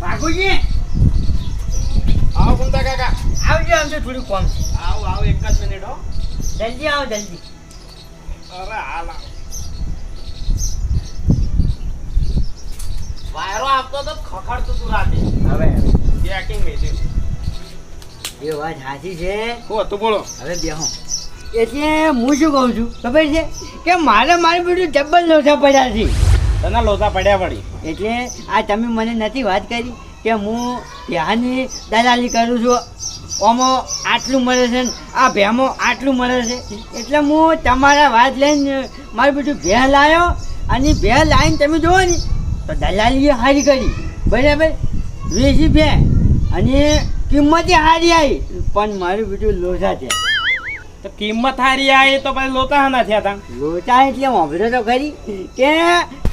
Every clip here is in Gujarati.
વાઘુજી આવો ગુંતા કાકા. આવજો આમ તો થોડું કોમ છે. આવો આવો એક જ મિનિટ હો. જલ્દી આવો જલ્દી. અરે હાલ આવો. વાયરો આપતો તો ખખડતું તું રાતે. હવે. પેકિંગ મેલ્યું એ વાત સાચી છે. હો હતું બોલો. હવે બેહો. એટલે હું શું કહું છું? ખબર છે? કે મારે મારું બેટું જબ્બર છે પડ્યા છે. તને લોચા પડ્યા પડી એટલે આ તમે મને નથી વાત કરી કે હું ત્યાંની દલાલી કરું છું. ઓમાં આટલું મળે છે ને આ ભેમો આટલું મળે છે. એટલે હું તમારા વાત લઈને મારું બધું ભે લાવ્યો અને ભે લાવીને તમે જુઓ ને તો દલાલીએ સારી કરી. બરાબર? વેચી ભે અને કિંમતે સારી આવી. પણ મારું બધું લોચા છે. તો કિંમત હારી આવી તો પછી લોચા ના થયા હતા લોચા એટલે વાંભરો તો ખરી. કે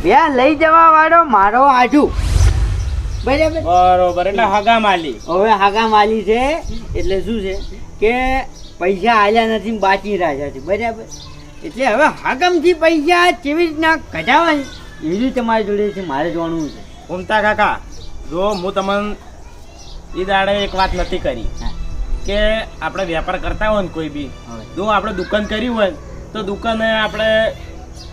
બે લઈ જવા વાળો મારો આજુ બરાબર? બરોબર એટલે હગા માલી. હવે હાગા માલી છે એટલે શું છે કે પૈસા આલ્યા નથી બાકી રાખ્યા છે બરાબર? એટલે હવે હાગમથી પૈસા કેવી રીતના કઢાવા એ રીત તમારી જોડે છે મારે જોવાનું છે. ઘૂમતા કાકા જો હું તમને એ દાડે એક વાત નથી કરી. કે આપણે વેપાર કરતા હોય ને કોઈ બી જો આપણે દુકાન કરી હોય તો દુકાને આપણે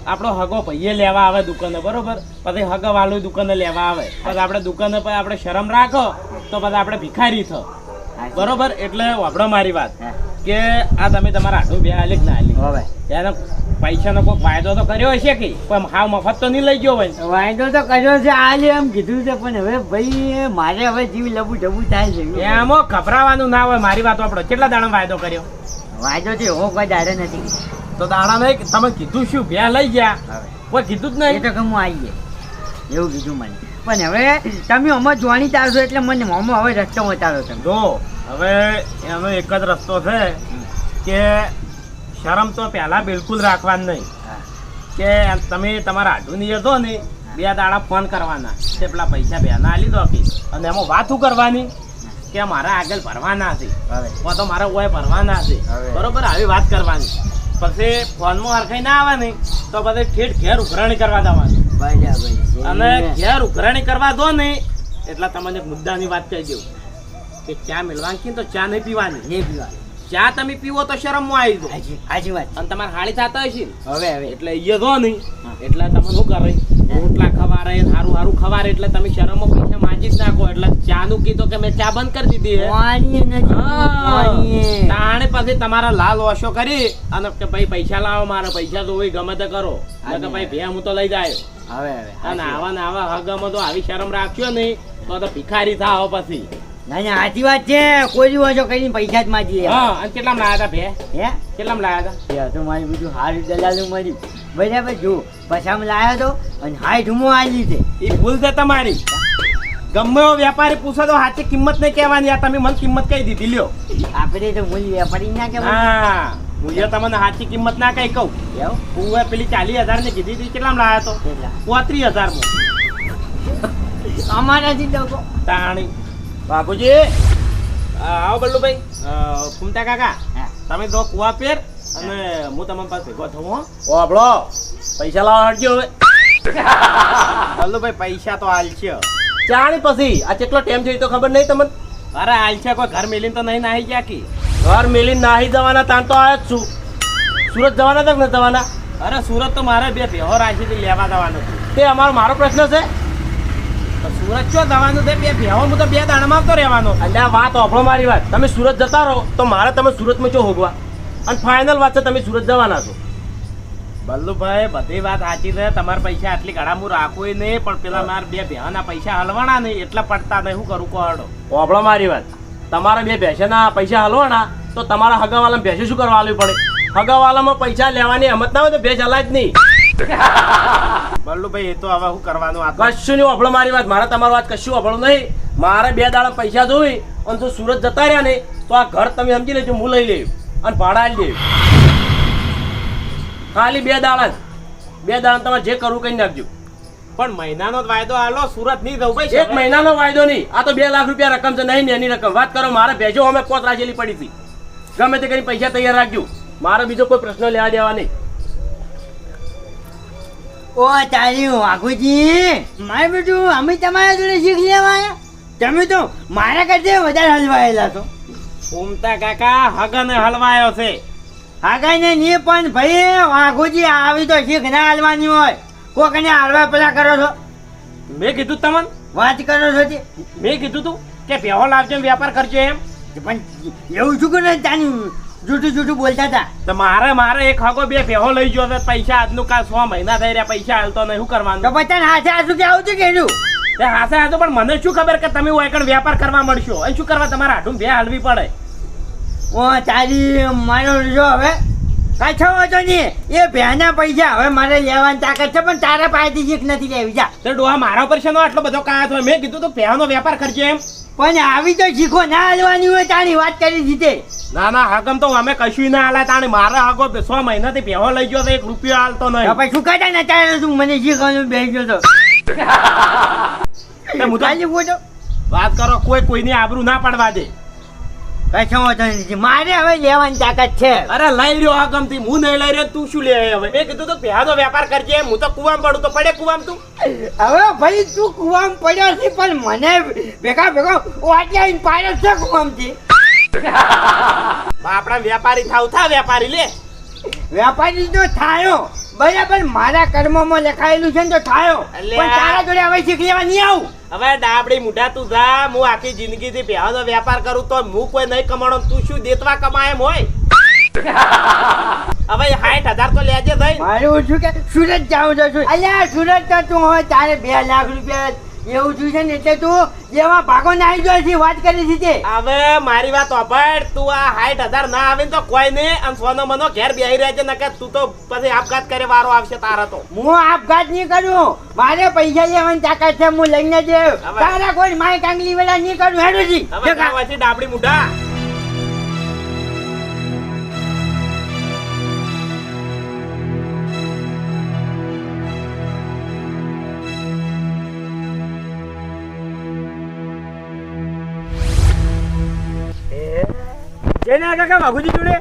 આપણો હગો ભાઈએ લેવા આવે દુકાને બરોબર? પછી હગો વાળું દુકાને લેવા આવે. પછી આપણે દુકાને પર આપણે શરમ રાખો તો પછી આપણે ભિખારી થો. બરોબર? એટલે વાપડો મારી વાત. કે આ તમે તમારા આટલું બે આલી ના આલી હવે. એનો પૈસાનો કોઈ ફાયદો તો કર્યો હશે કે? પણ હાવ મફત તો નહીં લઈ ગયો હોય. વાયદો તો કર્યો છે આલે એમ કીધું છે પણ હવે ભાઈ મારે હવે જીવ લબુ ડબુ થાય છે. એમાં ગભરાવાનું ના હોય મારી વાત આપણો. કેટલા દાડા વાયદો કર્યો? વાયદો છે એવો કોઈ દાડે નથી. તો દાડા નહીં તમે કીધું શું બે લઈ ગયા? કોઈ કીધું જ નહીં. તો કે હું આવી ગયા. એવું કીધું મને. પણ હવે તમે આમાં જોવાની તારશો એટલે મને આમાં હવે રસ્તો બતાડો તમે. જો હવે એનો એક જ રસ્તો છે કે શરમ તો પહેલા બિલકુલ રાખવાની નહીં. કે તમે તમારા આડુની જતો ને બે દાડા ફોન કરવાના. કે પેલા પૈસા બે ના આલી દો કે અને એમાં વાત શું કરવાની? કે મારા આગળ ભરવાના છે. તો મારે ઓય ભરવાના છે. બરોબર આવી વાત કરવાની. પછી ફોનમાં હરખાઈ ના આવે ને તો પછી ઠેઠ ઘેર ઉઘરાણી કરવા બરાબર અને ઘેર ઉઘરાણી કરવા દો ને એટલા તમને એક મુદ્દાની વાત કહી દઉં. કે ચા મેળવાની તો ચા નહીં પીવાની? નહીં પીવાની. ચા તમે પીવો તો શરમમાં આવી દો હાજી વાત. અને તમારે હાળી થતા હશે હવે હવે. એટલે એ જો નહીં. એટલે તમે શું કરે? રોટલા ખવારે સારું સારું ખવારે એટલે તમે શરમમાં પૈસા માજી જ નાખો. એટલે ચા નું કીધું કે મેં ચા બંધ કરી દીધી. તાણે પછી તમારા લાલ ઓશો કરી અને કે ભાઈ પૈસા લાવો મારે પૈસા તો હોય ગમે તે કરો. કે ભાઈ ભે હું તો લઈ જાય હવે હવે અને આવા ને આવા હગમાં તો આવી શરમ રાખ્યો નહીં તો તો ભિખારી થાવ પછી. ના ના સાચી વાત છે. કોઈ દિવસ કરીને પૈસા જ માજી હા અને કેટલામ લાયા હતા ભે હે? કેટલામ લાયા હતા? તો મારી બીજું હારું દલાલું બરાબર જો પછામાં લાવ્યો તો અને હાઈ ઢૂમો આવી છે. એ ભૂલ છે તમારી. ગમે એવો વેપારી પૂછો તો સાચી કિંમત નહીં કહેવાની. આ તમે મને કિંમત કહી દીધી લ્યો. આપણે તો મૂલ્ય વેપારી ના કે હા હું તમને સાચી કિંમત ના કઈ કહું. હું પેલી ચાલીસ હજાર ને કીધી હતી કેટલામ લાયા તો? પોત્રીસ હજારમાં અમારાથી લોકો તાણી. બાપુજી? આવો બલ્લુભાઈ. કુમતા કાકા તમે તો કુવા પેર અને હું તમારી પાસે ભેગો થઉં હો. ઓબળો પૈસા લાવવા હટજો હવે. બલ્લુભાઈ પૈસા તો હાલ છે. ચાણી પછી? આ કેટલો ટાઈમ થયો તો ખબર નહીં તમને? અરે હાલ છે કોઈ ઘર મેલીને તો નહીં નાહી ગયા કે? ઘર મેલીને નાહી જવાના તાણ તો આયા જ છું. સુરત જવાના તક ને જવાના? અરે સુરત તો મારે બે ભેહો રાખીથી લેવા જવાનું તે અમારો મારો પ્રશ્ન છે. સુરત ચો જવાનું છે? બે ભેહો હું તો બે દાણામાં આવતો રહેવાનો. આ વાત ઓફળો મારી વાત. તમે સુરત જતા રહો તો મારે તમે સુરતમાં ચો હોગવા? અને ફાઇનલ વાત છે તમે સુરત જવાના છો. બલ્લુભાઈ બધી વાત સાચી છે. તમારા પૈસા આટલી ઘડા હું રાખું નહીં પણ પેલા મારા બે ભેવાના પૈસા હલવાના નહીં એટલા પડતા નહીં. શું કરું કોડો ઓફળો મારી વાત. તમારા બે ભેંસના પૈસા હલવાના તો તમારા હગાવાલામાં ભેંસે શું કરવા પડે? હગાવાલામાં પૈસા લેવાની હમત ના હોય તો ભેંસ હલાય જ નહીં. બલ્લુભાઈ એ તો હવે હું કરવાનું આ કશું નહીં ઓફળો મારી વાત. મારે તમારી વાત કશું અભળો નહીં. મારે બે દાડા પૈસા જોઈ અને જો સુરત જતા રહ્યા ને તો આ ઘર તમે સમજી લેજો હું લઈ લેવું અને ભાડા આલી દેવું ખાલી બે દાડા જ. બે દાડા તમારે જે કરવું કઈ નાખજો. પણ મહિનાનો જ વાયદો આલો સુરત નહીં જવું ભાઈ એક મહિનાનો વાયદો નહીં. આ તો બે લાખ રૂપિયા રકમ છે નહીં ને એની રકમ. વાત કરો મારે ભેજો અમે પોત રાખેલી પડી હતી. ગમે તે કરી પૈસા તૈયાર રાખજો. મારે બીજો કોઈ પ્રશ્ન લેવા દેવા નહીં. ઓ તારી વાઘુજી મારે બેટું અમે તમારા જોડે શીખ લેવા તમે તો મારા કરતા વધારે હલવાયેલા છો. ઉમતા કાકા હગને હલવાયો છે. હગને નહીં પણ ભાઈ વાઘુજી આવી તો શીખ ના હાલવાની હોય. કોકને હાલવા પેલા કરો છો. મેં કીધું તમને. વાત કરો છો તે. મેં કીધું તું કે પહેલો લાવજો વેપાર કરજો એમ. પણ એવું શું કરે તાની જૂઠું જૂઠું બોલતા હતા. તો મારે મારે એક હગો બે ભેહો લઈ ગયો છે પૈસા આજનું કાલ સો મહિના થઈ રહ્યા પૈસા હાલતો નહીં શું તો કરવાનું પછી હાથે હાથું કે આવું છું કે એનું? તે હાસે હાથો પણ મને શું ખબર કે તમે ઓયકણ વેપાર કરવા મળશો? અહીં શું કરવા? તમારા હાથું બે હાલવી પડે. ઓ તારી મારો જો હવે. કાછો હતો નહીં. એ ભેના પૈસા હવે મારે લેવાની તાકાત છે પણ તારા પાસેથી જીક નથી લેવી. જા. તો ડોહા મારા પર છે આટલો બધો કાયા થયો મેં કીધું તો ભેહાનો વેપાર કરજો એમ. પણ આવી તો શીખો ના હાલવાની હોય તારી વાત કરી દીધે. ના ના હગમ તો અમે કશું ના હાલે તાણે મારા હગો સો મહિનાથી ભેહો લઈ ગયો તો એક રૂપિયો હાલતો નહીં. પછી શું કહેતા ને તારે તું? મને શીખવાનું બેસજો તો. હું તો વાત કરો કોઈ કોઈની આબરૂ ના પડવા દે. મારે હવે લેવાની તાકાત છે. અરે લઈ રહ્યો થી હું નહીં લઈ રહ્યો તું શું લે હવે? મેં કીધું તો વેપાર કરજે. હું તો કુવામ પડું. તો પડે કુવામ તું? હવે ભાઈ તું કુવામ પડ્યો છે પણ મને ભેગા ભેગા વાટી આવીને પાડ્યો છે કુવામથી. આપણા વેપારી થાવ. થા વેપારી લે. વેપારી તો થાયો. બરાબર મારા કર્મમાં લખાયેલું છે ને તો થાયો. પણ તારા જોડે હવે શીખ લેવા નહીં આવું. હવે ડાબડી મુઢા તું જા, હું આખી જિંદગીથી પેહાનો વેપાર કરું તો હું કોઈ નહીં કમાણો તું શું દેતવા કમાય એમ હોય? હવે સાઠ હજાર તો લેજે થઈ મારું શું કે? સુરત જાઉં છું અલ્યા, સુરત તો તું હોય, તારે બે લાખ રૂપિયા એવું થયું છે ને એટલે તું જેવા ભાગો નાઈ ગયો છે વાત કરી છે તે. હવે મારી વાત સાંભળ તું આ હાઈટ હજાર ના આવે ને તો કોઈ નહીં અને સોનો મનો ઘેર બેહી રહે છે નકર તું તો પછી આપઘાત કરે વારો આવશે તારા તો. હું આપઘાત નહીં કરું. મારે પૈસા લેવાની તાકાત છે હું લઈને જ તારા કોઈ માય કાંગલી વેળા નહીં કરું હેડુજી ડાબડી મુઢા. જઈને આ કાકા વાઘુજી જોડે?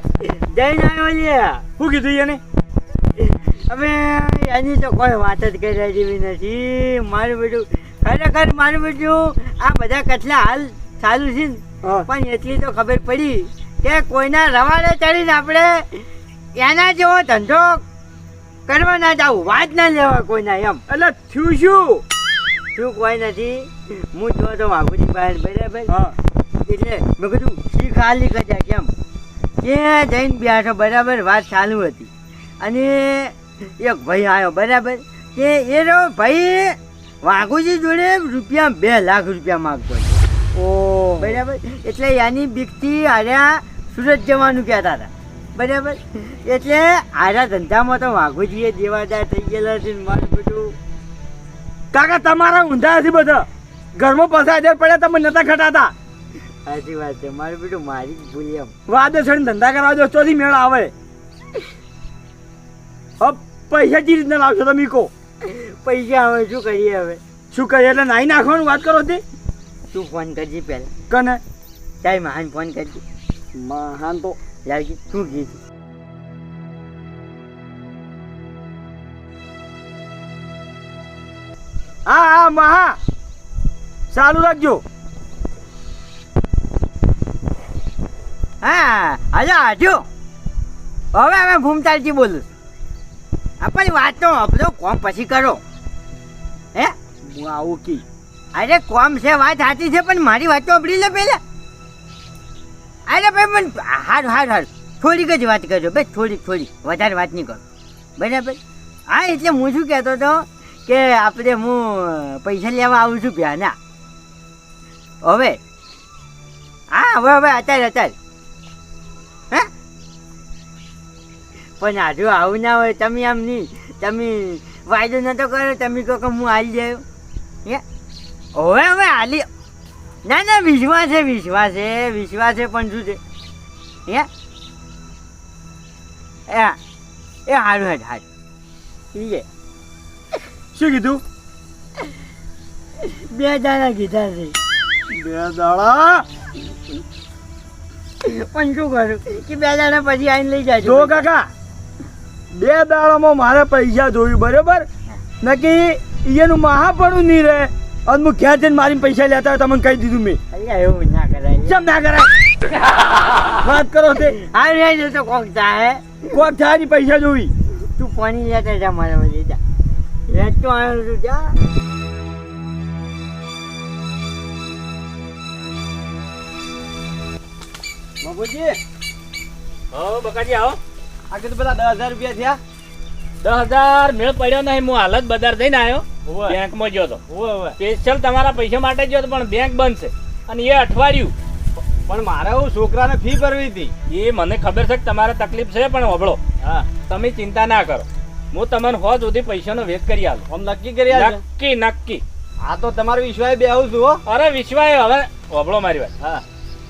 જઈને આવ્યો લ્યા. શું કીધું એને? હવે એની તો કોઈ વાત જ કર્યા જેવી નથી. મારું બેટું ખરેખર મારું બેટું આ બધા કથલા હાલ ચાલુ છે ને પણ એટલી તો ખબર પડી કે કોઈના રવાડે ચડીને આપણે એના જેવો ધંધો કરવા ના જાવ વાત ના લેવા કોઈના એમ. એટલે થયું શું? શું કોઈ નથી. હું જો તો વાઘુજી બહાર બરાબર એટલે મેં કીધું શીખ ખાલી કર્યા કેમ? ત્યાં જઈને બેઠો બરાબર વાત ચાલુ હતી. અને એક ભાઈ આવ્યો બરાબર? કે એ રહ્યો ભાઈ વાઘુજી જોડે રૂપિયા બે લાખ રૂપિયા માગતો હતો. ઓ. બરાબર? એટલે એની બીકથી આર્યા સુરત જવાનું કહેતા હતા. બરાબર? એટલે આર્યા ધંધામાં તો વાઘુજીએ દેવાદાર થઈ ગયેલા છે મારું બધું. કાકા તમારા ઊંધા નથી બધા. ઘરમાં પચાસ હજાર પડ્યા તમે નતા ખટાતા. સાચી વાત છે. મારું બેટું મારી ભૂલ એમ. વાદે છે ધંધા કરવા જો ચોથી મેળ આવે. હપ પૈસા ચી રીતના લાવશો તમે કહો પૈસા હવે શું કરીએ હવે? શું કરીએ? એટલે નાઈ નાખવાનું વાત કરો તે? તું ફોન કરજે પહેલા. કને? તારી મહાન ફોન કરજે. મહાન તો લાગી શું કીધું હા હા મહા. ચાલુ રાખજો. હા હલો હાજુ. હવે અમે ભૂમતાલજી બોલું આપણી વાત તો આપણો કોમ પછી કરો. હે? હું આવું કી? અરે કોમ છે વાત સાચી છે પણ મારી વાત તો અપડી લે પહેલા અરે ભાઈ પણ હારું હાર હારું. થોડીક જ વાત કરજો ભાઈ થોડીક થોડીક. વધારે વાત નહીં કરો. બરાબર? હા એટલે હું શું કહેતો હતો કે આપણે હું પૈસા લેવા આવું છું ભ્યાના. હવે? હા હવે હવે અત્યારે અત્યારે. પણ આજુ આવું ના હોય તમે આમ નહીં. તમે વાયદો નતો કર્યો તમે કહો કે હું હાલી જાય હે? હવે હવે હાલી ના ના વિશ્વાસ છે વિશ્વાસ છે વિશ્વાસ છે પણ શું છે? હે? એ એ હારું હેઠ હારું. ઠીક છે શું કીધું? બે દાણા કીધા છે. બે દાડા? પણ શું કરું? કે બે દાડા પછી આવીને લઈ જાય જો કાકા બે દાડામાં મારે પૈસા જોયું બરાબર? નક્કી એનું મહાપણું નહીં રહે. અને હું ઘેર જઈને મારી પૈસા લેતા હોય તમને કહી દીધું મેં. એવું ના કરાય. કેમ ના કરાય? વાત કરો તે. આ નહીં તો કોક જાય કોક થાયની પૈસા જોવી. તું પાણી લેતા જા મારા વચ્ચે જા. રેતો આવ્યો છું જા. બાબુજી હા બકાજી આવો. આ તો પેલા દસ હજાર રૂપિયા થયા. દસ હજાર મેળ પડ્યો નહીં હું હાલત બજાર જઈને આવ્યો. બેંકમાં ગયો તો. સ્પેશિયલ તમારા પૈસા માટે ગયો તો પણ બેંક બંધ છે અને એ અઠવાડિયું. પણ મારે હું છોકરાને ફી ભરવી હતી. એ મને ખબર છે કે તમારે તકલીફ છે પણ હોબળો હા. તમે ચિંતા ના કરો. હું તમને હો સુધી પૈસાનો વેચ કરી આલું. આમ નક્કી કરી આલજો. નક્કી નક્કી. આ તો તમારો વિશ્વાસ બે આવું છું હો. અરે વિશ્વાય હવે. હોબળો મારી વાત. હા.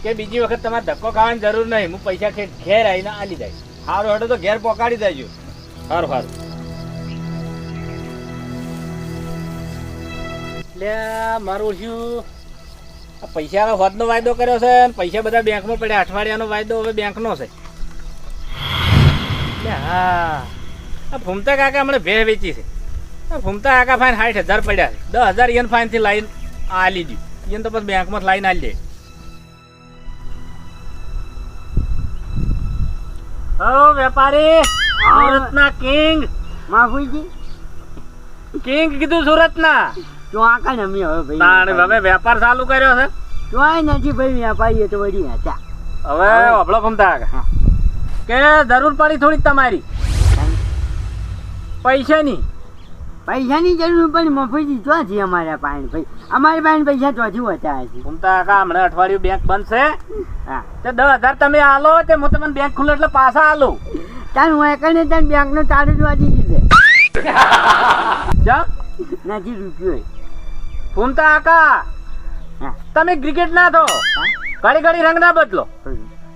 કે બીજી વખત તમારે ધક્કો ખાવાની જરૂર નહીં. હું પૈસા ખેર ઘેર આવીને આલી જાય સારું હેડો તો ઘેર પહોંચાડી દેજો. સારું સારું એટલે મારું શું? આ પૈસાનો હોદનો વાયદો કર્યો છે અને પૈસા બધા બેંકમાં પડ્યા. અઠવાડિયાનો વાયદો હવે બેંકનો છે. હા. આ ફૂમતા કાકા હમણાં ભે વેચી છે. આ ફૂમતા કાકા ફાઇન સાઠ હજાર પડ્યા છે. દસ હજાર યન ફાઇનથી લાઈન આલી લીધી યન તો પછી બેંકમાં લાઈન આલી દે. હો વેપારી. સુરતના કિંગ. માફુજી કિંગ કીધું સુરતના. તો કાઈ નમી હવે તાણ ભાઈ હવે વેપાર ચાલુ કર્યો છે? તો આ નથી ભાઈ વ્યાપારી એ તો વળી હતા હવે અબળો ફમતા. કે જરૂર પડી થોડી તમારી. પૈસાની. પૈસાની જરૂર પણ મફતી જો છે અમારા પાસે ભાઈ. અમારી પાસે પૈસા ચોથી હોતા હશે ઘૂમતા કાકા હમણાં અઠવાડિયું બેંક બંધ છે. હા. તો દસ હજાર તમે આલો તે હું તમને બેંક ખુલ્લો એટલે પાછા આલો. તાર હું એકને તાર બેંકનો તારું જોવા દીધે. જા નથી રૂપિયો ઘૂમતા કાકા. તમે ક્રિકેટ ના થો ઘડી ઘડી રંગ ના બદલો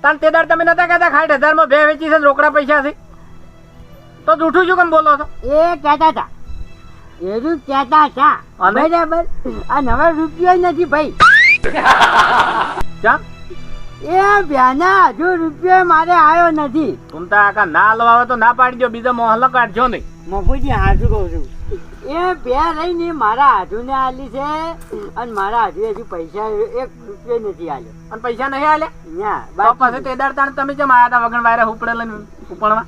તાર તે દાડ તમે નતા કહેતા ખાઠ હજારમાં બે વેચી છે રોકડા પૈસા છે? તો જૂઠું શું કેમ બોલો છો? એ કહેતા હતા. એનું કહેતા હતા. અમે બરાબર. આ નવા રૂપિયો નથી ભાઈ. ચમ. એ બેના હજુ રૂપિયો મારે આવ્યો નથી. ફૂમતા આકા ના લવાવે તો ના પાડી દો બીજો મોહલો કાઢજો નહીં. મફુજી હાજુ કહું છું. એ બે રહીને મારા હાજુને આલી છે અને મારા હાજુ હજુ પૈસા એક રૂપિયો નથી આલ્યો. અને પૈસા નહીં આલે? અહીંયા પાસે પછી તે દાડ તાણ તમે જેમ આયા હતા વગણ વાયરા ઉપડે લઈને ઉપડવા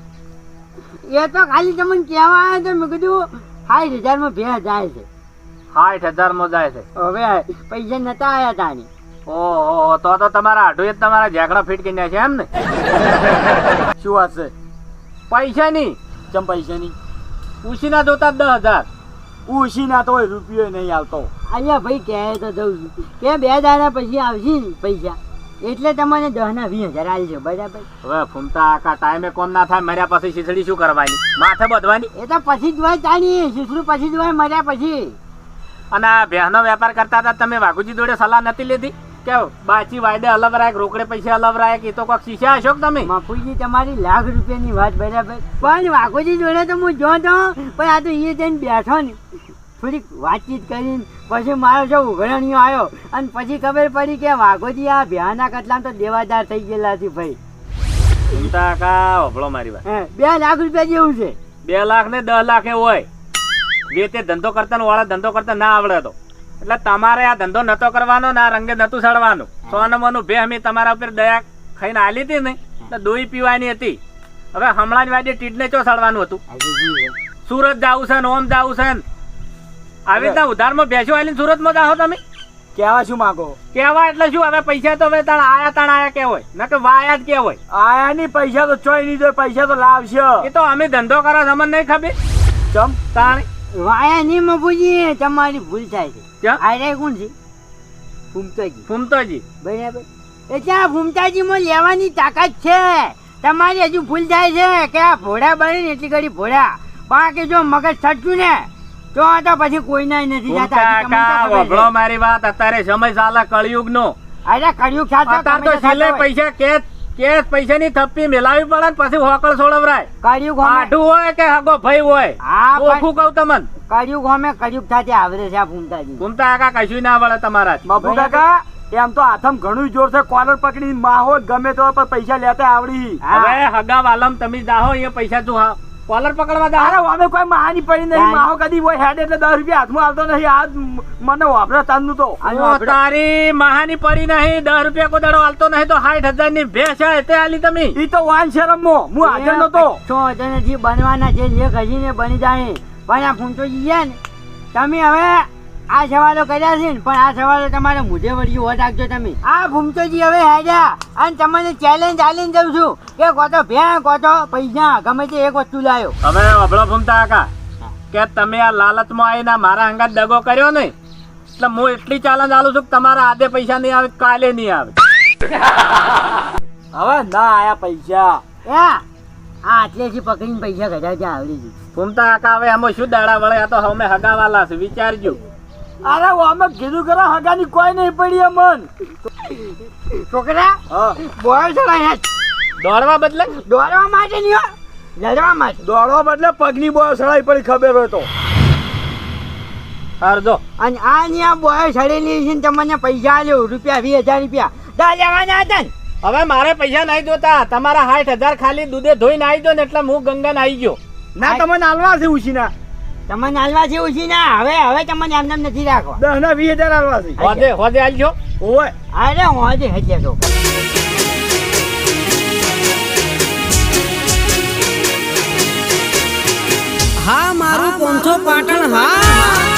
એ તો ખાલી તમને કહેવા આવ્યો તો મેં કીધું સાઠ હજારમાં બે જાય છે. સાઠ હજારમાં જાય છે. હવે પૈસા નતા આવ્યા તાની. ઓહો તો તો તમારા આઢુએ તમારા ઝેકડા ફિટ કરી નાખ્યા એમ ને? શું વાત છે? પૈસા ની ચમ પૈસાની? ઉશીના જોતા દસ હજાર. ઉશીના તો રૂપિયો નહીં આવતો. અહીંયા ભાઈ કહે તો દઉં છું. કે બે દાડા પછી આવશે ને પૈસા? એટલે તમને દસ ના વીસ હજાર આલજો બરાબર? હવે ફૂમતા આખા ટાઈમે કોમ ના થાય? મર્યા પછી શીસડી શું કરવાની? માથે બધવાની? એ તો પછી જ તાણી શીસડું પછી જ હોય મર્યા પછી. અને આ ભેહનો વેપાર કરતા હતા તમે વાઘુજી જોડે સલાહ નથી લીધી? કે બાચી વાયદે અલગ રાખ રોકડે પૈસા અલગ રાખ એ તો કોક શીશા હશો તમે? બાપુજી તમારી લાખ રૂપિયાની વાત બરાબર. પણ વાઘુજી જોડે તો હું જો તો પણ આ તો એ જઈને બેઠો ને. થોડીક વાતચીત કરીને પછી મારો જો ઉઘરણીઓ આવ્યો અને પછી ખબર પડી કે વાઘોજી આ ભ્યાના કટલામાં તો દેવાદાર થઈ ગયેલા છે ભાઈ. ચિંતા કા હોભળો મારી વાત. બે લાખ રૂપિયા જેવું છે. બે લાખ ને દસ લાખ એ હોય. જે તે ધંધો કરતા વાળા ધંધો કરતા ના આવડે તો. એટલે તમારે આ ધંધો નતો કરવાનો ના આ રંગે નતું સડવાનું મોનું ભે અમે તમારા ઉપર દયા ખાઈને આલી હતી ને એટલે દોઈ પીવાની હતી. હવે હમણાં જ વાગે ટીડને ચો સડવાનું હતું? સુરત જાવું છે ને ઓમ જાવું છે ને? આવી રીતના ઉધારમાં બેસો આવીને સુરતમાં જાઓ તમે. કેવા શું માંગો? કેવા એટલે શું? હવે પૈસા તો હવે તાણ આયા તાણ આયા કે હોય ન કે વાયા જ કે હોય આયા ની પૈસા તો ચોઈ નહીં જોઈ પૈસા તો લાવશે. એ તો અમે ધંધો કરો તમને નહીં ખબર? ચમ? તાણ. વાયા નહીં મફુજી તમારી ભૂલ થાય છે? આરે કોણ છે? ફૂમતાજી. ફૂમતાજી. બરાબર. એટલે આ ફૂમતાજીમાં લેવાની તાકાત છે? તમારી હજુ ભૂલ થાય છે કે આ ભોળા બને ને એટલી ઘડી ભોળા. બાકી જો મગજ છટક્યું ને તો આ તો પછી નથી જતા. તો કાકા ખબર વભળો મારી વાત અત્યારે સમય સાલા કળિયુગ નો અરે કળિયુગ અત્યારે તો છેલ્લે પૈસા કેસ પૈસા ની થપ્પી મેલાવી પડે ને પછી હોકળ સોળવરાય કર્યું ગમે આઢું હોય કે હગો ભાઈ હોય? હા ચોખ્ખું કહું તમને? કર્યું ગમે કર્યું થાતે આવરે છે આ ભૂમતા કાકા કશું ના વળે તમારા બાપુ કાકા એમ તો આથમ ઘણું જોર છે કોલર પકડી માહો ગમે તો પૈસા લેતા આવડી. હવે હગા વાલમ તમે જાહો એ પૈસા તું હા કોલર પકડવા દે અરે અમે કોઈ માની પડી નહીં. તાન. માહો કદી હોય હેડ એટલે દસ રૂપિયા હાથમાં આલતો નહીં આ મને વાપરે તાનનું તો. ઓ, તારી મહાની પડી નહીં. દસ રૂપિયા કોદડો આલતો નહીં તો સાઠ હજારની ભેસ છે તે આલી તમે. ઈ તો વાન શરમમાં હું હાજર નતો. કશો વાંધો નથી બનવાના છે જે કહીને બની જાય પણ આ ફૂંટોજી છે ને. તમે હવે આ સવાલો કર્યા છે ને પણ આ સવાલો તમારે મુઢે વળ્યું હોત રાખજો તમે. આ ફૂમતોજી હવે હેડ્યા અને તમને ચેલેન્જ આલીને દઉં છું. કે કોતો ભેં કોતો પૈસા ગમે તે એક વસ્તુ લાયો. હવે અભળો ભૂમતા કાકા કે તમે આ લાલચમાં આવીને મારા અંગાત દગો કર્યો ને એટલે હું એટલી ચાલન આલું છું કે તમારા આધે પૈસા નહીં આવે કાલે નહીં આવે. હવે ના આયા પૈસા. એ આ આટલેથી પકડીને પૈસા ત્યાં આવડી ગયું ભૂમતા કાકા હવે આમાં શું દાડા વળે? આ તો હવે હગાવાલા છે વિચારજો. અરે અમે કીધું કરો હગાની કોઈ નહીં પડી અમન. છોકરા બોલ છો દોડવા બદલે? દોડવા માટે નહીં હો, લડવા માટે. દોડવા બદલે પગની બોય સળાઈ પડી ખબર હોય તો. હારજો અને આ ની આ બોય સડેલી છે ને તમને પૈસા આલ્યો રૂપિયા વીસ હજાર રૂપિયા. દા લેવાના હતા ને. હવે મારે પૈસા નહીં જોતા. તમારા સાઠ હજાર ખાલી દૂધે ધોઈને આવી દો ને એટલે હું ગંગા આવી ગયો. ના તમને હાલવા છે ઉછીના. તમને હાલવા જેવું છે ને હવે હવે તમને આમ એમ નથી રાખવા. દસ ના વીસ હજાર હાલવા છે. હોદે હોદે આલજો ઓય. અરે હું હજી હજી તો હા મારું પોંથો પાટણ હા.